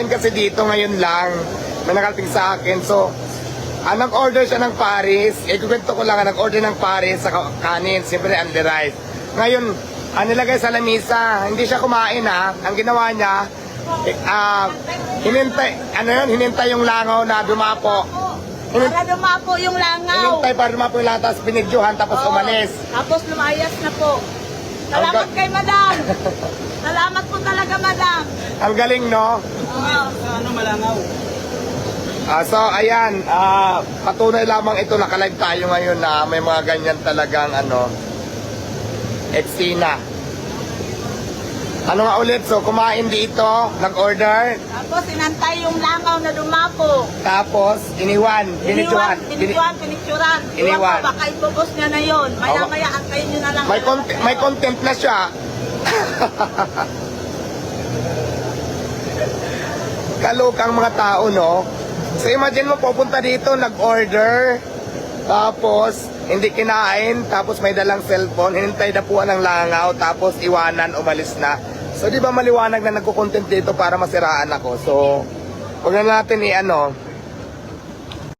kumakain kasi dito ngayon lang. May nakarating sa akin. So, ah, nag-order siya ng Paris. Eh, kukwento ko lang, ah, nag-order ng Paris sa ka- kanin. Siyempre, under rice. Ngayon, ah, nilagay sa lamisa. Hindi siya kumain ha. Ang ginawa niya, eh, ah, hinintay, ano yun, hinintay yung langaw na dumapo. Para dumapo yung langaw. hinintay para dumapo yung langaw, tapos binidyohan, tapos Oo. umalis. Tapos lumayas na po. Salamat Ang ga- kay madam. Salamat po talaga madam. Ang galing, no? Ano malangaw? Ah, so, ayan, ah, patunay lamang ito, nakalive tayo ngayon na may mga ganyan talagang, ano, eksena. Ano nga ulit? So, kumain dito, nag-order, Tapos inantay yung langaw na dumapo. tapos iniwan, binidyohan. Iniwan, binidyohan, pinicturan. Iniwan. Iwan ko, baka ibubos niya na yun. Maya-maya, antayin nyo na lang. May, content, may content na siya. Kalukang mga tao, no? So imagine mo, pupunta dito, nag-order, tapos hindi kinain, tapos may dalang cellphone, hinintay na po ng langaw, tapos iwanan, umalis na. So di ba maliwanag na nagko-content dito para masiraan ako? So, huwag na natin i-ano,